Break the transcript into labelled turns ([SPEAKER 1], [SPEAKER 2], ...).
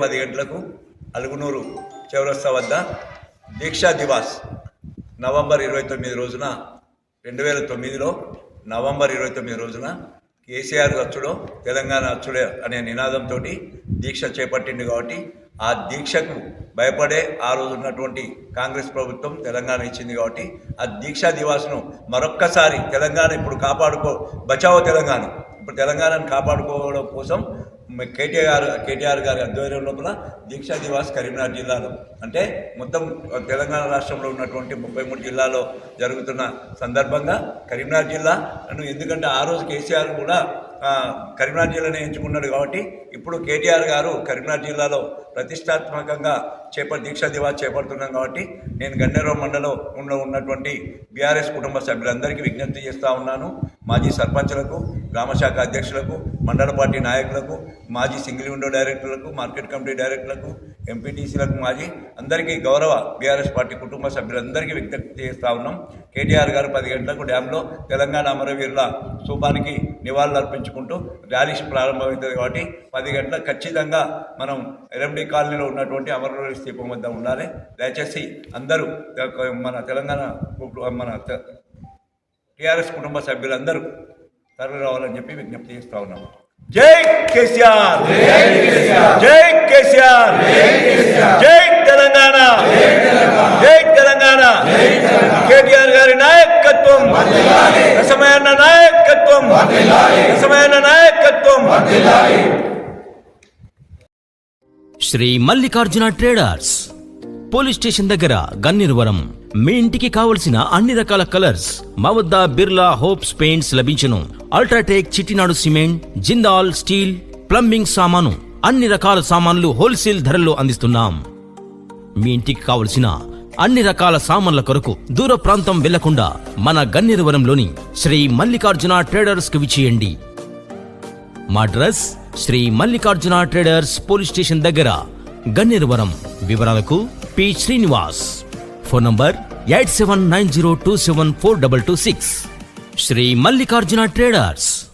[SPEAKER 1] పది గంటలకు అలుగునూరు చౌరస్తా వద్ద దీక్షా దివాస్ నవంబర్ ఇరవై తొమ్మిది రోజున రెండు వేల తొమ్మిదిలో నవంబర్ ఇరవై తొమ్మిది రోజున కేసీఆర్ అచ్చుడో తెలంగాణ అచ్చుడే అనే నినాదంతో దీక్ష చేపట్టింది కాబట్టి ఆ దీక్షకు భయపడే ఆ రోజు ఉన్నటువంటి కాంగ్రెస్ ప్రభుత్వం తెలంగాణ ఇచ్చింది కాబట్టి ఆ దీక్షా దివాస్ను మరొక్కసారి తెలంగాణ ఇప్పుడు కాపాడుకో బచావో తెలంగాణ. ఇప్పుడు తెలంగాణను కాపాడుకోవడం కోసం కేటీఆర్ కేటీఆర్ గారి ఆధ్వర్యం లోపల దీక్షా దివాస్ కరీంనగర్ జిల్లాలో. అంటే మొత్తం తెలంగాణ రాష్ట్రంలో ఉన్నటువంటి ముప్పై మూడు జిల్లాలో జరుగుతున్న సందర్భంగా కరీంనగర్ జిల్లా ఎందుకంటే ఆ రోజు కేసీఆర్ కూడా కరీంనగర్ జిల్లానే ఎంచుకున్నాడు కాబట్టి ఇప్పుడు కేటీఆర్ గారు కరీంనగర్ జిల్లాలో ప్రతిష్టాత్మకంగా చేప దీక్షా దివాస్ చేపడుతున్నాం కాబట్టి నేను గన్నేరావు మండలం ఉన్న ఉన్నటువంటి బీఆర్ఎస్ కుటుంబ సభ్యులందరికీ విజ్ఞప్తి చేస్తూ ఉన్నాను. మాజీ సర్పంచ్లకు గ్రామశాఖ అధ్యక్షులకు మండల పార్టీ నాయకులకు మాజీ సింగిల్ విండో డైరెక్టర్లకు మార్కెట్ కమిటీ డైరెక్టర్లకు ఎంపీటీసీలకు మాజీ అందరికీ గౌరవ బీఆర్ఎస్ పార్టీ కుటుంబ సభ్యులందరికీ విజ్ఞప్తి చేస్తూ ఉన్నాం. కేటీఆర్ గారు పది గంటలకు డ్యాంలో తెలంగాణ అమరవీరుల స్థూపానికి నివాళులు అర్పించుకుంటూ ర్యాలీ ప్రారంభమవుతుంది కాబట్టి పది గంటలకు ఖచ్చితంగా మనం ఎరండి కాలనీలో ఉన్నటువంటి అమరవీరుల స్థూపం వద్ద ఉండాలి. దయచేసి అందరూ మన తెలంగాణ మన టీఆర్ఎస్ కుటుంబ సభ్యులందరూ తరలి రావాలని చెప్పి విజ్ఞప్తి చేస్తా ఉన్నాం. జై కేసీఆర్! జై కేసీఆర్! జై తెలంగాణ! జై తెలంగాణ! కేటీఆర్ గారి నాయకత్వం! రసమైన నాయకత్వం! రసమైన నాయకత్వం!
[SPEAKER 2] Shri Mallikarjuna traders police station దగ్గర గన్నిరువరం. మీ ఇంటికి కావలసిన అన్ని రకాల కలర్స్ మా వద్ద Birla Opus paints లభించను. UltraTech Chettinad cement Jindal steel plumbing సామాను అన్ని రకాల సామాన్లు హోల్సేల్ ధరల్లో అందిస్తున్నాం. మీ ఇంటికి కావలసిన అన్ని రకాల సామాన్ల కొరకు దూర ప్రాంతం వెళ్ళకుండా మన గన్నేరువరంలోని శ్రీ మల్లికార్జున ట్రేడర్స్కు విచేయండి మా address Shri Mallikarjuna traders police station దగ్గర గన్నేరువరం. వివరాలకు P. Srinivas. Phone number eight seven nine zero two seven four double two six. Shri Mallikarjuna traders.